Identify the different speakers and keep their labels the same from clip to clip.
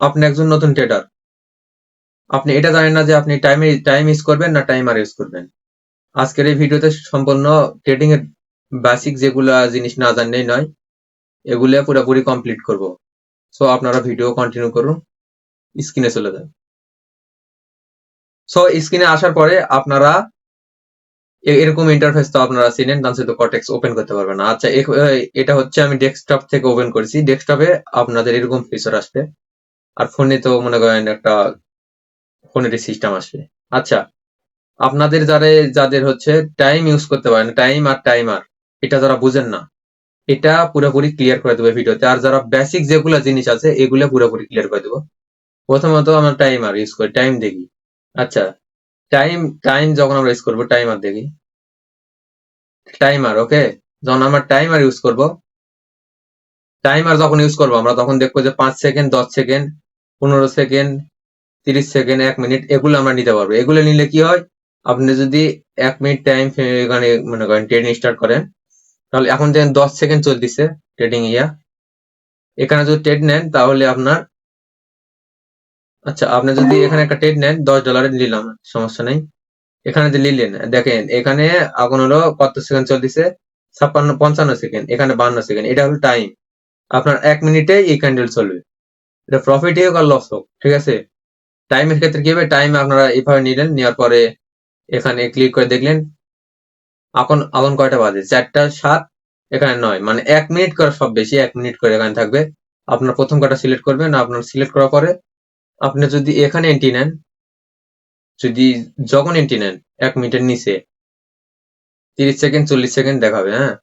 Speaker 1: আপনি একজন নতুন ট্রেডার আপনি এটা জানেন না যে আপনি টাইমে টাইম ইউজ করবেন না টাইমার ইউজ করবেন। আজকের এই ভিডিওতে সম্পূর্ণ ট্রেডিং এর বেসিক যেগুলা জিনিস না জানলেই নয়, এগুলো পুরোপুরি কমপ্লিট করব। সো আপনারা ভিডিও কন্টিনিউ করুন। স্ক্রিনে চলে যান। সো স্ক্রিনে আসার পরে আপনারা এরকম ইন্টারফেস তো আপনারা চিনেন ডান সাইডে কর্টেক্স ওপেন করতে পারবেন আচ্ছা এটা হচ্ছে আমি ডেস্কটপ থেকে ওপেন করেছি। ডেস্কটপে আপনাদের এরকম ফিচার আসবে। আর ফোনে তো মনে করেন একটা ফোনের সিস্টেম আসবে আচ্ছা আপনাদের যারা, যাদের হচ্ছে টাইম ইউজ করতে পারেন টাইম আর টাইমার এটা যারা বুঝেন না, এটা পুরোপুরি ক্লিয়ার করে দেবো ভিডিওতে আর যারা বেসিক যেগুলো জিনিস আছে, এগুলো পুরোপুরি ক্লিয়ার করে দেবো। প্রথমত আমরা টাইমার ইউজ করি টাইম দেখি। আচ্ছা টাইম টাইম যখন আমরা ইউজ করব টাইমার দেখি। টাইমার ওকে যখন আমরা টাইমার ইউজ করব টাইমার যখন ইউজ করব, আমরা তখন দেখব যে পাঁচ সেকেন্ড দশ সেকেন্ড পনেরো সেকেন্ড, তিরিশ সেকেন্ড, এক মিনিট, এগুলো আমরা নিতে পারব। এগুলো নিলে কি হয়, আপনি যদি এক মিনিট টাইম এখানে মনে করেন ট্রেডিং স্টার্ট করেন, তাহলে এখন দেখেন দশ সেকেন্ড চলতেছে ট্রেডিং ইয়া। এখানে যদি ট্রেড নেন, তাহলে আপনার আচ্ছা আপনি যদি এখানে একটা ট্রেড নেন, দশ ডলারের নিলাম, সমস্যা নেই। এখানে যে নিলেন, দেখেন, এখানে এখন হলো কত সেকেন্ড চলতেছে? ছাপ্পান্ন, পঞ্চান্ন সেকেন্ড, এখানে বান্ন সেকেন্ড, এটা হলো টাইম আপনার এক মিনিটে এই ক্যান্ডেল চলবে। এটা প্রফিটই হোক আর লস হোক, ঠিক আছে? টাইমের ক্ষেত্রে কি হবে? টাইম আপনারা এইভাবে নিলেন, নেওয়ার পরে এখানে ক্লিক করে দেখলেন, এখন এখন কয়টা বাজে? চারটা, সাত, এখানে নয়। মানে এক মিনিট করে সব বেশি, এক মিনিট করে এখানে থাকবে। আপনার প্রথম কটা সিলেক্ট করবেন, আপনার সিলেক্ট করার পরে আপনি যদি এখানে এন্ট্রি নেন, যদি যখন এন্ট্রি নেন, এক মিনিটের নিচে, তিরিশ সেকেন্ড চল্লিশ সেকেন্ড দেখাবে হ্যাঁ?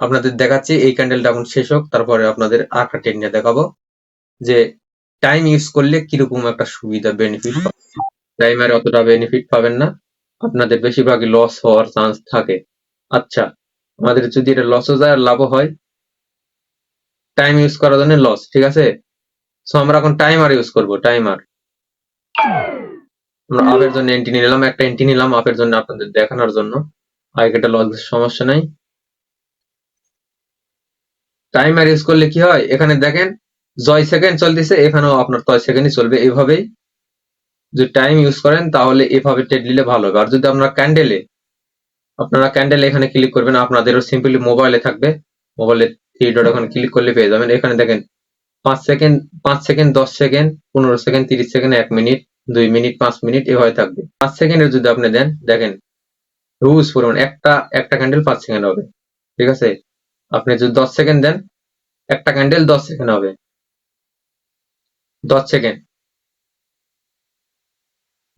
Speaker 1: আপনাদের দেখাচ্ছি, এই ক্যান্ডেলটা এখন শেষ হোক, তারপরে আপনাদের আরেকটা টেকনিক দেখাবো। যে টাইম ইউজ করলে কীরকম একটা সুবিধা বেনিফিট টাইমারে অতটা বেনিফিট পাবেন না। আপনাদের বেশিরভাগই লস হওয়ার চান্স থাকে। আচ্ছা আমাদের যদি এটা লসও যায় আর লাভও হয় টাইম ইউজ করার জন্য লস ঠিক আছে? সো আমরা এখন টাইমার ইউজ করব টাইমার আমরা আপের জন্য এন্টি নিলাম একটা এন্টি নিলাম আপের জন্য আপনাদের দেখানোর জন্য। আগেটা লস সমস্যা নাই। টাইমার ইউজ করলে কি হয়? এখানে দেখেন জয় সেকেন্ড চলতেছে, এখানেও আপনার তয় সেকেন্ডই চলবে। এভাবেই যদি টাইম ইউজ করেন, তাহলে এভাবে ট্রেড নিলে ভালো হবে। আর যদি আপনারা ক্যান্ডেলে আপনারা ক্যান্ডেল এখানে ক্লিক করবেন, আপনাদেরও সিম্পলি মোবাইলে থাকবে। মোবাইলে থ্রি ডট ওখানে ক্লিক করলে পেয়ে যাবেন। এখানে দেখেন, পাঁচ সেকেন্ড পাঁচ সেকেন্ড দশ সেকেন্ড পনেরো সেকেন্ড তিরিশ সেকেন্ড এক মিনিট দুই মিনিট পাঁচ মিনিট এভাবে থাকবে। পাঁচ সেকেন্ডের যদি আপনি দেন, দেখেন হিউজ পরিমাণ, একটা একটা ক্যান্ডেল পাঁচ সেকেন্ড হবে। ঠিক আছে? আপনি যদি দশ সেকেন্ড দেন, একটা ক্যান্ডেল দশ সেকেন্ড হবে। দশ সেকেন্ড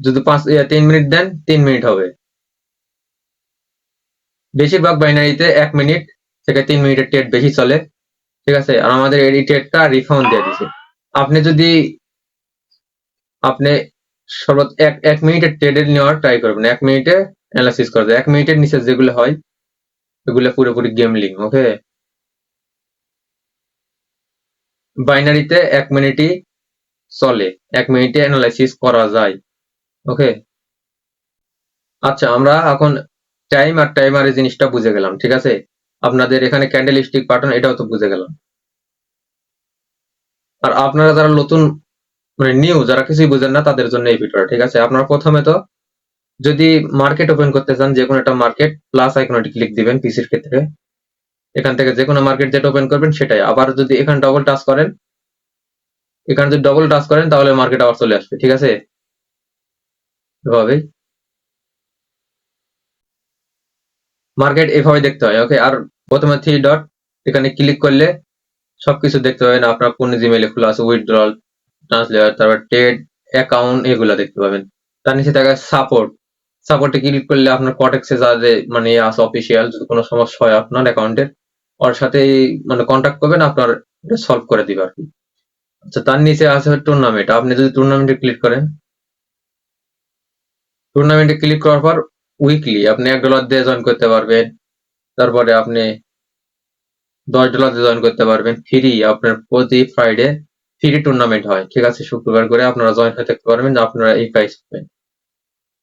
Speaker 1: যদি পাঁচ তিন মিনিট দেন, তিন মিনিট হবে। বেশিরভাগ বাইনারিতে এক মিনিট থেকে তিন মিনিটের ট্রেড বেশি চলে। ঠিক আছে? আর আমাদের এই ট্রেডটা রিফাউন্ড দিয়ে দিছে। আপনি যদি, আপনি সর্বোচ্চ এক এক মিনিটের ট্রেডের নেওয়ার ট্রাই করবেন। এক মিনিটে অ্যানালাইসিস করবে এক মিনিটের নিচে যেগুলো হয়, এগুলো পুরোপুরি গেম গেমলিং ওকে বাইনারিতে এক মিনিটই চলে। এক মিনিটে অ্যানালাইসিস করা যায়। ওকে আচ্ছা আমরা এখন টাইম আর টাইমার এই জিনিসটা বুঝে গেলাম, ঠিক আছে? আপনাদের এখানে ক্যান্ডেল স্টিক পাঠান এটাও তো বুঝে গেলাম। আর আপনারা যারা নতুন মানে নিউ যারা কিছুই বুঝেন না, তাদের জন্য এই ভিডিওটা, ঠিক আছে? আপনারা প্রথমে তো যদি মার্কেট ওপেন করতে চান যে কোনো একটা মার্কেট প্লাস আইকনটি ক্লিক দিবেন পিসির ক্ষেত্রে। এখান থেকে যে কোনো মার্কেট যেটা ওপেন করবেন, সেটাই। আবার যদি এখানে ডবল টাচ করেন এখানে যদি ডবল টাচ করেন, তাহলে মার্কেট আবার চলে আসবে, ঠিক আছে? এভাবেই। মার্কেট এভাবে দেখতে হয় ওকে আর প্রথমে থ্রি ডট এখানে ক্লিক করলে সবকিছু দেখতে পাবেন। আপনার কোন জিমেলে খোলা আছে উইথড্রল ট্রান্সলেট তারপর ট্রেড অ্যাকাউন্ট এগুলো দেখতে পাবেন। তার নিচে থাকে সাপোর্ট সাপোর্টে ক্লিক করলে আপনার কটেক্সে যা যে মানে ইয়ে আছে অফিসিয়াল যদি কোনো সমস্যা হয় আপনার অ্যাকাউন্টের ওর সাথে মানে কন্ট্যাক্ট করবেন, আপনার সলভ করে দিবে আর কি। আচ্ছা তার নিচে আছে টুর্নামেন্ট আপনি যদি টুর্নামেন্টে ক্লিক করেন টুর্নামেন্টে ক্লিক করার পর উইকলি আপনি এক ডলার দিয়ে জয়েন করতে পারবেন। তারপরে আপনি দশ ডলার দিয়ে জয়েন করতে পারবেন। ফ্রি আপনার প্রতি ফ্রাইডে ফ্রি টুর্নামেন্ট হয়। ঠিক আছে, শুক্রবার করে আপনারা জয়েন হয়ে থাকতে পারবেন, আপনারা এই প্রাইস পাবেন।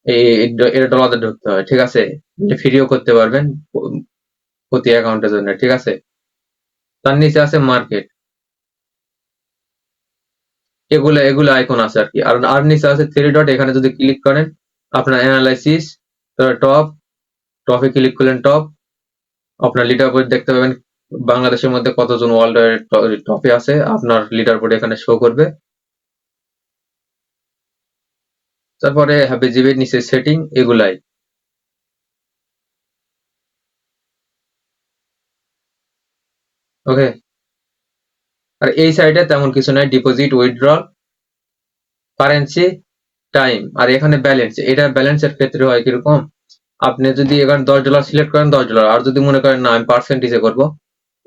Speaker 1: এই ডলারে ঢুকতে হয়, ঠিক আছে? ফ্রিও করতে পারবেন, প্রতি অ্যাকাউন্টের জন্য, ঠিক আছে? তার নিচে আছে মার্কেট এগুলো এগুলো আইকন আছে আর কি। আর আর নিচে আছে থ্রি ডট এখানে যদি ক্লিক করেন, আপনার অ্যানালাইসিস টপ টপে ক্লিক করলেন টপ আপনার লিডার বোর্ড দেখতে পাবেন, বাংলাদেশের মধ্যে কতজন ওয়ার্ল্ড টপে আছে, আপনার লিডার বোর্ড এখানে শো করবে। তারপরে হ্যাপি জিবির নিচে সেটিং এগুলাই। ওকে আর এই সাইডে তেমন কিছু নাই ডিপোজিট উইথড্রল কারেন্সি টাইম আর এখানে ব্যালেন্স এটা ব্যালেন্সের ক্ষেত্রে হয় কীরকম? আপনি যদি এখানে দশ ডলার সিলেক্ট করেন, দশ ডলার আর যদি মনে করেন না, আমি পার্সেন্টেজে করব,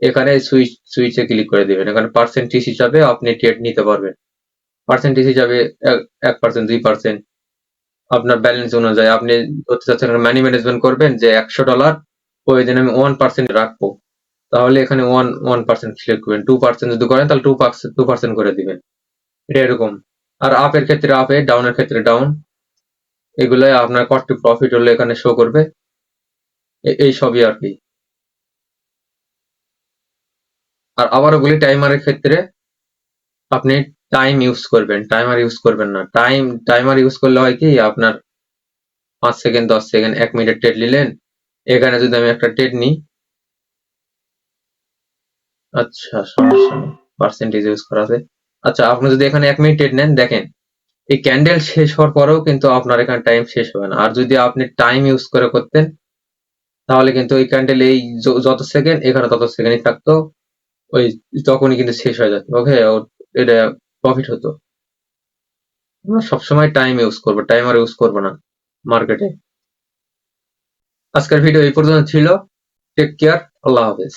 Speaker 1: এখানে সুইচ সুইচে ক্লিক করে দিবেন। এখানে পার্সেন্টেজ হিসাবে আপনি ট্রেড নিতে পারবেন। পার্সেন্টেজ হিসাবে এক পার্সেন্ট দুই পার্সেন্ট আপনার ব্যালেন্স অনুযায়ী। আপনি ধরতে চাচ্ছেন মানি ম্যানেজমেন্ট করবেন যে একশো ডলার ওই দিন আমি ওয়ান পার্সেন্ট রাখব। তাহলে এখানে ওয়ান ওয়ান পার্সেন্ট সিলেক্ট করবেন। টু পার্সেন্ট যদি করেন, তাহলে টু পার্সেন্ট টু পার্সেন্ট করে দিবেন। এটা এরকম। আর আপের ক্ষেত্রে আপে ডাউনের ক্ষেত্রে ডাউন এগুলাই আপনার কষ্ট প্রফিট হলে এখানে শো করবে। এই সবই আর কি। আর আবারও বলি টাইমারের ক্ষেত্রে আপনি টাইম ইউজ করবেন। টাইমার ইউজ করবেন না। টাইম টাইমার ইউজ করলে হয় কি, আপনার পাঁচ সেকেন্ড দশ সেকেন্ড এক মিনিট টেট নিলেন। এখানে যদি আমি একটা টেট নিই আচ্ছা সমস্যা নেই। পার্সেন্টেজ ইউজ করা আছে। আচ্ছা আপনি যদি এখানে এক মিনিট নেন, দেখেন, এই ক্যান্ডেল শেষ হওয়ার পরেও কিন্তু আপনার এখানে টাইম শেষ হবে না। আর যদি আপনি টাইম ইউজ করে করতেন, তাহলে কিন্তু ওই ক্যান্ডেল এই যত সেকেন্ড এখানে তত সেকেন্ডই থাকতো। ওই তখনই কিন্তু শেষ হয়ে যেত। ওকে এটা প্রফিট হতো। আমরা সবসময় টাইম ইউজ করব টাইমার ইউজ করব না মার্কেটে আজকের ভিডিও এই পর্যন্ত ছিল। টেক কেয়ার আল্লাহ হাফেজ।